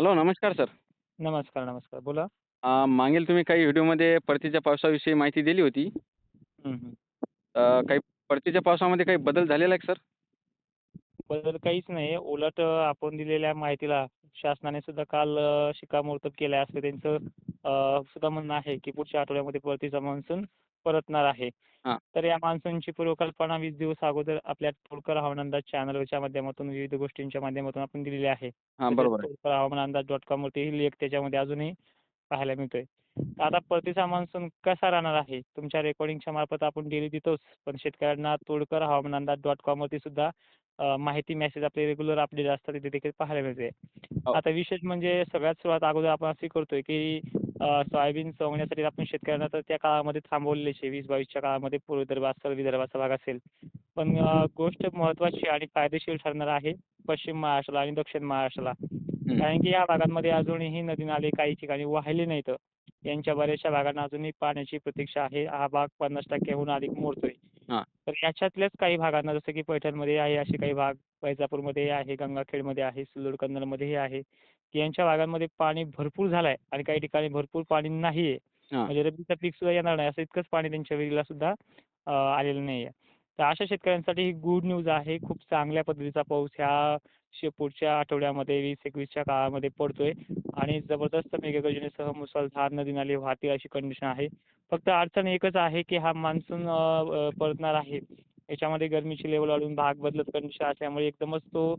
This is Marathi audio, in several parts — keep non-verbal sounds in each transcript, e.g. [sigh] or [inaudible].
हॅलो नमस्कार सर नमस्कार, नमस्कार. बोला. अ, मागील तुम्ही काही व्हिडिओमध्ये परतीच्या पावसाविषयी माहिती दिली होती. अ, काही परतीच्या पावसामध्ये काही बदल झालेला आहे का सर? बदल काहीच नाही. उलट अ, आपण दिलेल्या माहितीला शासनाने सुद्धा काल अ, शिक्कामोर्तब केलं आहे असं त्यांचं अ, सुद्धा म्हणणं आहे, की पुढच्या आठवड्यामध्ये परतीचा मान्सून परतणार आहे. तर या मान्सूनची पूर्वकल्पना 20 दिवस अगोदर आपल्या तोडकर हवामान अंदाज चॅनलच्या माध्यमातून विविध गोष्टींच्या माध्यमातून आपण दिलेली आहे. बरोबर. तोडकर हवामान अंदाज डॉट कॉमवरती ही लेख त्याच्यामध्ये अजूनही पाहायला मिळतोय. आता परतीचा मान्सून कसा राहणार आहे? तुमच्या रेकॉर्डिंगच्या मार्फत आपण डेली देतोच. पण शेतकऱ्यांना तोडकर हवामान अंदाज डॉट कॉमवरती सुद्धा अ, माहिती मेसेज आपले रेग्युलर अपडेट असतात तिथे देखील पाहायला मिळते. हो. आता विशेष म्हणजे सगळ्यात सुरुवात अगोदर आपण अशी करतोय, की सोयाबीन सोंगण्यासाठी आपण शेतकऱ्यांना तर त्या काळामध्ये थांबवलेलेच आहे. 20-22च्या काळामध्ये पूर्व विदर्भ असेल, विदर्भाचा भाग असेल. पण गोष्ट महत्त्वाची आणि फायदेशीर ठरणार आहे पश्चिम महाराष्ट्राला आणि दक्षिण महाराष्ट्राला. कारण की या भागांमध्ये अजूनही नदी-नाले काही ठिकाणी वाहिले नाहीत. यांच्या बऱ्याचशा भागांना अजूनही पाण्याची प्रतीक्षा आहे. हा भाग 50% अधिक मोडतोय. हां. तर याच्यातल्याच काही भागांना जसं की पैठणमध्ये आहे असे काही भाग, वैजापूरमध्ये आहे, गंगाखेडमध्ये आहे, सिल्लोड कन्नडमध्येही आहे, की यांच्या भागांमध्ये पाणी भरपूर झालं आहे आणि काही ठिकाणी भरपूर पाणी नाही आहे. हां. म्हणजे रब्बीचं पीक सुद्धा येणार नाही असं इतकंच पाणी त्यांच्या विहिरीला सुद्धा अ, आलेलं नाही आहे. तर अशा शेतकऱ्यांसाठी ही गुड न्यूज आहे. खूप चांगल्या पद्धतीचा पाऊस ह्या पुढच्या आठवड्यामध्ये 20-21च्या काळामध्ये पडतोय आणि जबरदस्त मेघगर्जनेसह मुसळधार नदी-नाले वाहतील अशी कंडिशन आहे. फक्त अडचण एकच आहे, की हा मान्सून परतणार आहे. याच्यामध्ये गरमीची लेव्हल वाढून भाग बदलत कंडिशन असल्यामुळे एकदमच तो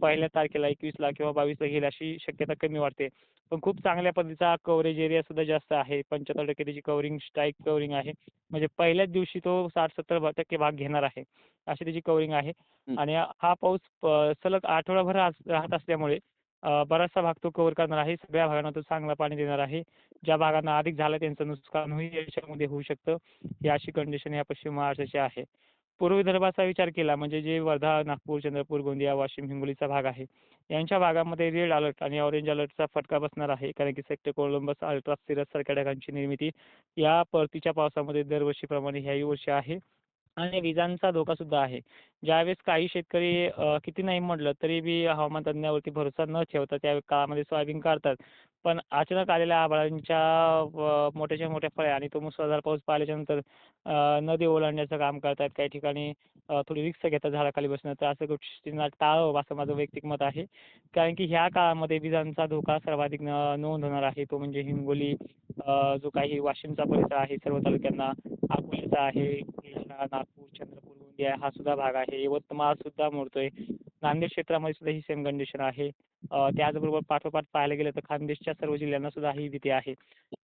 पहिल्या तारखेला 21ला किंवा 22ला येईल अशी शक्यता कमी वाटते. पण खूप चांगल्या पद्धतीचा कव्हरेज एरिया सुद्धा जास्त आहे. 75% त्याची कव्हरिंग स्ट्राईक कव्हरिंग आहे. म्हणजे पहिल्याच दिवशी तो 60-70% भाग घेणार आहे. अशी त्याची कव्हरिंग आहे. आणि हा पाऊस सलग आठवडाभर राहत असल्यामुळे बराचसा भाग तो कव्हर करणार आहे. सगळ्या भागांना तो चांगलं पाणी देणार आहे. ज्या भागांना अधिक झालं त्यांचं नुकसानही याच्यामध्ये होऊ शकतं. ही अशी कंडिशन या पश्चिम महाराष्ट्राची आहे. पूर्व विदर्भाचा विचार केला म्हणजे जे वर्धा, नागपूर, चंद्रपूर, गोंदिया, वाशिम, हिंगोलीचा भाग आहे. यांच्या भागामध्ये रेड अलर्ट आणि ऑरेंज अलर्टचा फटका बसणार आहे. कारण की सेक्टर कोलंबस, अल्ट्रा सिरस सारख्या ढगांची निर्मिती या परतीच्या पावसामध्ये दरवर्षीप्रमाणे ह्याही वर्षी आहे. आणि विजांचा धोका सुद्धा आहे. ज्यावेळेस काही शेतकरी किती नाही म्हटलं तरी बी हवामान तज्ञावरती भरोसा न ठेवता त्या काळामध्ये सोयाबीन काढतात. पण अचानक आलेल्या आभाळांच्या मोठ्याच्या मोठ्या फळ्या आणि तो मुसळधार पाऊस पाहिल्याच्यानंतर नदी ओलांडण्याचं काम करतात. काही ठिकाणी थोडी रिक्स घेतात झाडाखाली बसणं. तर असं गोष्टींना टाळावं असं माझं वैयक्तिक मत आहे. कारण की ह्या काळामध्ये विजांचा धोका सर्वाधिक नोंद होणार आहे. तो म्हणजे हिंगोली जो काही वाशिमचा परिसर आहे सर्व तालुक्यांना, अकोल्याचा आहे, नागपूर, चंद्रपूर, गोंदिया हा सुद्धा भाग आहे. यवतमाळ सुद्धा मोडतोय. नांदेड क्षेत्रामध्ये सुद्धा ही सेम कंडिशन आहे. त्याचबरोबर पाठोपाठ पाहायला गेलं तर खानदेशच्या सर्व जिल्ह्यांना सुद्धा ही भीती आहे.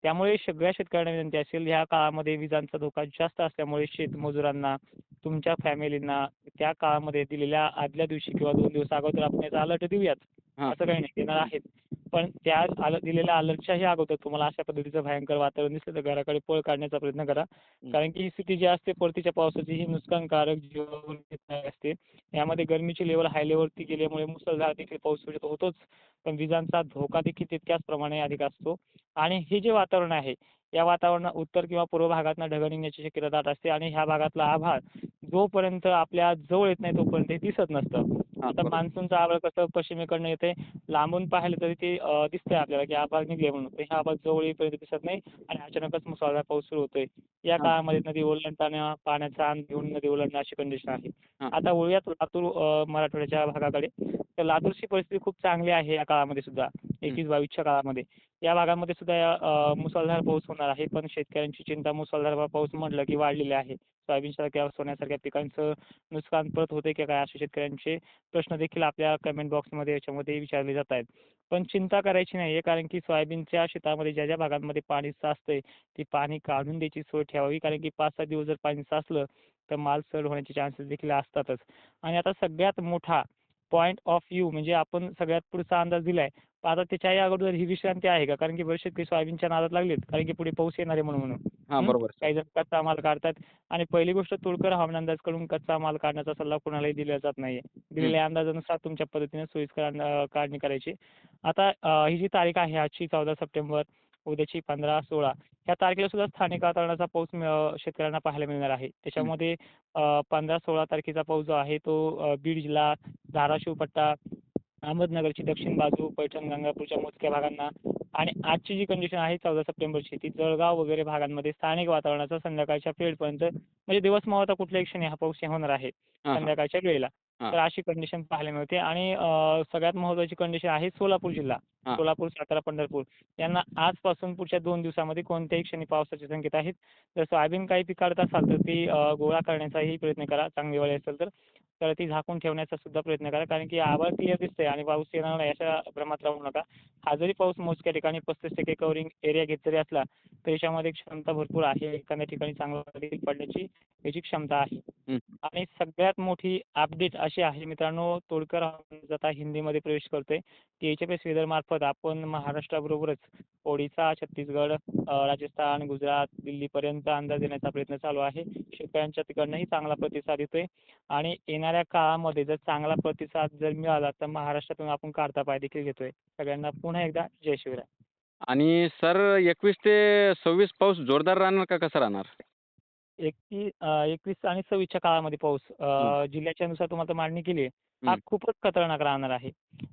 त्यामुळे सगळ्या शेतकऱ्यांना विनंती असेल ह्या काळामध्ये विजांचा धोका जास्त असल्यामुळे शेतमजुरांना, तुमच्या फॅमिलींना त्या काळामध्ये दिलेल्या आदल्या दिवशी किंवा 2 दिवस अगोदर आपण याचा अलर्ट देऊयाच. हां. असं काही नाही देणार आहेत. पण त्या आल दिलेल्या अलर्टच्याही अगोदर तुम्हाला अशा पद्धतीचं भयंकर वातावरण दिसलं तर घराकडे पळ काढण्याचा प्रयत्न करा. हं. कारण की ही स्थिती जी असते परतीच्या पावसाची ही नुकसानकारक जीवावर असते. यामध्ये गरमीची लेव्हल हाय लेव्हलवरती गेल्यामुळे मुसळधार देखील पाऊस पडत होतोच. पण विजांचा धोका देखील तितक्याच प्रमाणे अधिक असतो. आणि हे जे वातावरण आहे, या वातावरणात उत्तर किंवा पूर्व भागातनं ढग निघण्याची शक्यता दाट असते आणि ह्या भागातलं आभाळ जोपर्यंत आपल्या जवळ येत नाही तोपर्यंत ते दिसत नसतं. आता. मान्सूनचं आभाळ कसं पश्चिमेकडनं येतंय. लांबून पाहिलं तरी ते दिसतंय आपल्याला की आभाळ निघले म्हणून. पण हे आभाळ जवळ येईपर्यंत दिसत नाही आणि अचानकच मुसळधार पाऊस सुरू होतोय. या. काळामध्ये नदी ओलांडताना पाण्याचा अंत घेऊन नदी ओलांडणं अशी कंडिशन आहे. आता वळूयात लातूर मराठवाड्याच्या भागाकडे. तर लातूरची परिस्थिती खूप चांगली आहे या काळामध्ये सुद्धा. 21-22च्या काळामध्ये. या भागामध्ये सुद्धा मुसळधार पाऊस होणार आहे. पण शेतकऱ्यांची चिंता मुसळधार पाऊस म्हटलं की वाढलेली आहे. सोयाबीनसारख्या, सोन्यासारख्या पिकांचं नुकसान परत होते की काय असे शेतकऱ्यांचे प्रश्न देखील आपल्या कमेंट बॉक्समध्ये याच्यामध्ये विचारले जात आहेत. पण चिंता करायची नाहीये कारण की सोयाबीनच्या शेतामध्ये ज्या ज्या भागांमध्ये पाणी साचतंय, ती पाणी काढून द्यायची सोय ठेवावी. कारण की 5-6 दिवस जर पाणी साचलं तर माल सड होण्याचे चान्सेस देखील असतातच. आणि आता सगळ्यात मोठा पॉइंट ऑफ व्ह्यू म्हणजे आपण सगळ्यात पुढचा अंदाज दिलाय. आता त्याच्याही अगोदर ही विश्रांती आहे का? कारण की बरेच शेतकरी सोयाबीनच्या नादात लागलेत. कारण की पुढे पाऊस येणार आहे म्हणून. हां. बरोबर. काही जण कच्चा माल काढतात आणि पहिली गोष्ट तोडकर हवामान अंदाजकडून कच्चा माल काढण्याचा सल्ला कुणालाही दिला जात नाहीये. हं. दिलेल्या अंदाजानुसार तुमच्या पद्धतीने सोयीस्कर काढणी करायची. आता ही जी तारीख आहे आजची 14 सप्टेंबर, उद्याची पंधरा सोळा या तारखेला सुद्धा स्थानिक वातावरणाचा पाऊस शेतकऱ्यांना पाहायला मिळणार आहे. त्याच्यामध्ये पंधरा सोळा तारखेचा पाऊस जो आहे तो बीड जिल्हा, धाराशिव पट्टा अहमदनगरची दक्षिण बाजू पैठण गंगापूरच्या मोजक्या भागांना आणि आजची जी कंडिशन आहे चौदा सप्टेंबरची ती जळगाव वगैरे भागांमध्ये स्थानिक वातावरणाचा संध्याकाळच्या पिरियडपर्यंत म्हणजे दिवस मावळता कुठल्याही क्षणी हा पाऊस होणार आहे. संध्याकाळच्या वेळेला. तर अशी कंडिशन पाहायला मिळते. आणि सगळ्यात महत्त्वाची कंडिशन आहे सोलापूर जिल्हा. सोलापूर सातारा पंढरपूर. यांना आजपासून पुढच्या दोन दिवसामध्ये कोणत्याही क्षणी पावसाचे संकेत आहेत. जर सोयाबीन काही पीक काढत असाल तर ती गोळा करण्याचाही प्रयत्न करा. चांगली वेळ असेल तर. तर ती झाकून ठेवण्याचा सुद्धा प्रयत्न करा. कारण की आभाळ क्लिअर दिसतंय आणि पाऊस येणार नाही अशा भ्रमात राहू नका. हा जरी पाऊस मोजक्या ठिकाणी पस्तीस टक्के कव्हरिंग एरिया घेत जरी असला तर याच्यामध्ये क्षमता भरपूर आहे. एखाद्या ठिकाणी चांगला देखील पडण्याची याची क्षमता आहे. आणि सगळ्यात मोठी अपडेट अशी आहे मित्रांनो तोडकर आता हिंदीमध्ये प्रवेश करतोय की एच एफ एस वेदर मार्फत आपण महाराष्ट्राबरोबरच ओडिसा छत्तीसगड राजस्थान गुजरात दिल्लीपर्यंत अंदाज देण्याचा प्रयत्न चालू आहे. शेतकऱ्यांच्या तिकडनंही चांगला प्रतिसाद येतोय. आणि येणाऱ्या काळामध्ये जर चांगला प्रतिसाद जर मिळाला तर महाराष्ट्रातून आपण काढता पाय देखील घेतोय. सगळ्यांना पुन्हा एकदा जय शिवराय. आणि सर एकवीस ते सव्वीस पाऊस जोरदार राहणार का कसा राहणार? एकतीस एकवीस आणि सव्वीसच्या काळामध्ये पाऊस जिल्ह्याच्या नुसार तुम्हाला मांडणी केली आहे. हा. खूपच खतरनाक राहणार आहे.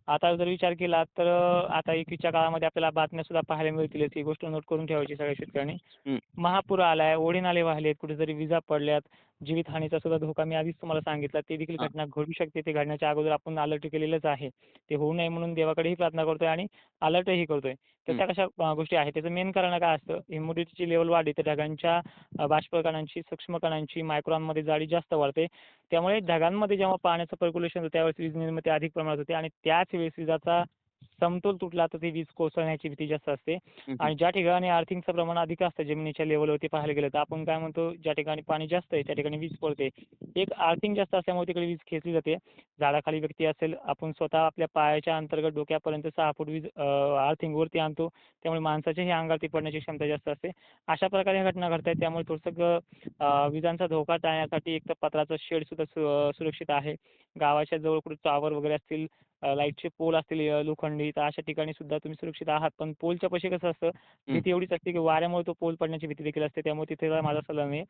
आता जर विचार केला तर आता एकवीसच्या काळामध्ये आपल्याला बातम्या सुद्धा पाहायला मिळतील ही गोष्ट नोट करून ठेवायची सगळ्या शेतकऱ्यांनी. महापूर आलाय ओढे नाले वाहलेत कुठेतरी विजा पडल्यात. जीवितहानीचा सुद्धा धोका मी आधीच तुम्हाला सांगितला. ते देखील. घटना घडू शकते. ते घडण्याच्या अगोदर आपण अलर्ट केलेलंच आहे. ते होऊ नये म्हणून देवाकडेही प्रार्थना करतोय आणि अलर्टही करतोय. तर. त्या कशा गोष्टी आहेत? त्याचं मेन कारण काय असतं? ह्युमिडिटीची लेवल वाढली तर ढगांच्या बाष्पकणांची सूक्ष्म कणांची मायक्रॉनमध्ये जाडी जास्त वाढते. त्यामुळे ढगांमध्ये जेव्हा पाण्याचं पर्क्युलेशन होतं त्यावेळेस वीज निर्मिती अधिक प्रमाणात होते आणि त्याच वेळेस विजाचा समतोल तुटला तर ती वीज कोसळण्याची भीती जास्त असते. हं, आणि ज्या ठिकाणी अर्थिंगचं प्रमाण अधिक असतं जमिनीच्या लेवलवरती पाहायला गेलं तर आपण काय म्हणतो ज्या ठिकाणी पाणी जास्त आहे त्या ठिकाणी वीज पडते. एक अर्थिंग जास्त असल्यामुळे तिकडे वीज खेचली जाते. झाडाखाली व्यक्ती असेल आपण स्वतः आपल्या पायाच्या अंतर्गत डोक्यापर्यंत सहा फूट वीज अर्थिंग वरती आणतो. त्यामुळे माणसाच्याही अंगावरती पडण्याची क्षमता जास्त असते. अशा प्रकारे ह्या घटना घडत आहेत त्यामुळे थोडंसं विजांचा धोका टाळण्यासाठी एक तर पत्राचं शेड सुद्धा सुरक्षित आहे. गावाच्या जवळ कुठे टॉवर वगैरे असतील लाईटचे पोल असतील लोखंडी तर अशा ठिकाणी सुद्धा तुम्ही सुरक्षित आहात. पण पोलच्या पाशी कसं असतं भीती एवढीच असते की वाऱ्यामुळे तो पोल पडण्याची भीती देखील असते. त्यामुळे तिथे माझा सल्ला नाही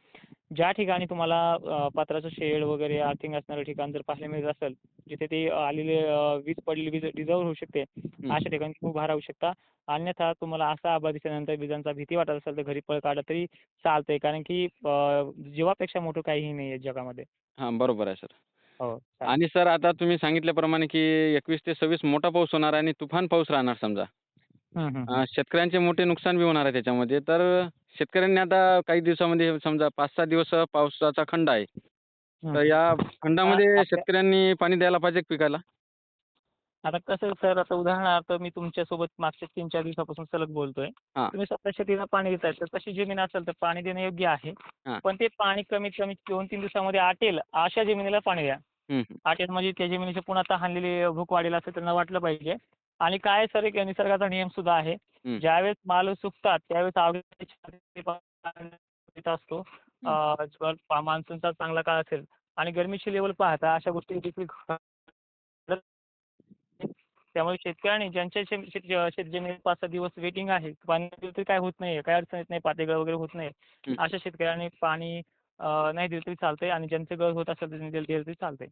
ज्या ठिकाणी तुम्हाला पत्राचं शेड वगैरे आर्थिंग असणारं ठिकाण जर पाहायला मिळत असेल जिथे ते आलेले वीज पडलेली वीज डिझर्व होऊ शकते अशा ठिकाणी तुम्ही उभा राहू शकता. अन्यथा तुम्हाला असा आभार दिसल्यानंतर विजांचा भीती वाटत असेल तर घरी पळ काढा तरी चालतंय. कारण की अं, जीवापेक्षा मोठं काहीही नाही आहे जगामध्ये. हां बरोबर आहे सर. हो चालेल. आणि सर आता तुम्ही सांगितल्याप्रमाणे की एकवीस ते सव्वीस मोठा पाऊस होणार आणि तुफान पाऊस राहणार समजा. अं, शेतकऱ्यांचे मोठे नुकसान बी होणार आहे त्याच्यामध्ये तर शेतकऱ्यांनी आता काही दिवसामध्ये समजा पाच सहा दिवस पावसाचा खंड आहे. तर या खंडामध्ये आपल्या- शेतकऱ्यांनी पाणी द्यायला पाहिजे का पिकाला आता कसं सर आता उदाहरणार्थ मी तुमच्यासोबत मागच्या तीन चार दिवसापासून सलग बोलतोय हां. तुम्ही स्वतः शेतीला पाणी देताय तर तशी जमीन असेल तर पाणी देणं योग्य आहे हां. पण ते पाणी कमीत कमी दोन तीन दिवसामध्ये आटेल अशा जमिनीला पाणी द्या. आटेल म्हणजे त्या जमिनीची पुन्हा तहानलेली भूक वाढेल असं त्यांना वाटलं पाहिजे आणि काय सर एक निसर्गाचा नियम सुद्धा आहे. ज्यावेळेस माल सुकतात त्यावेळेस आवडीचा [laughs] असतो अं, जर पा- मान्सूनचा चांगला काळ असेल आणि गरमीची लेवल पाहता अशा गोष्टी देखील त्यामुळे शेतकऱ्यांनी ज्यांच्या शेत शेत- शेतजमिनीत पाच सहा दिवस वेटिंग आहे पाणी दिलं तरी काय होत नाही काय अडचण येत नाही पातेगळ वगैरे होत नाही. अशा शेतकऱ्यांनी पाणी नाही दिलं तरी चालतंय आणि ज्यांचं गळ होत असेल त्यांनी दिलं दिलं तरी चालतंय.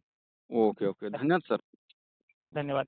Okay okay. धन्यवाद सर. धन्यवाद.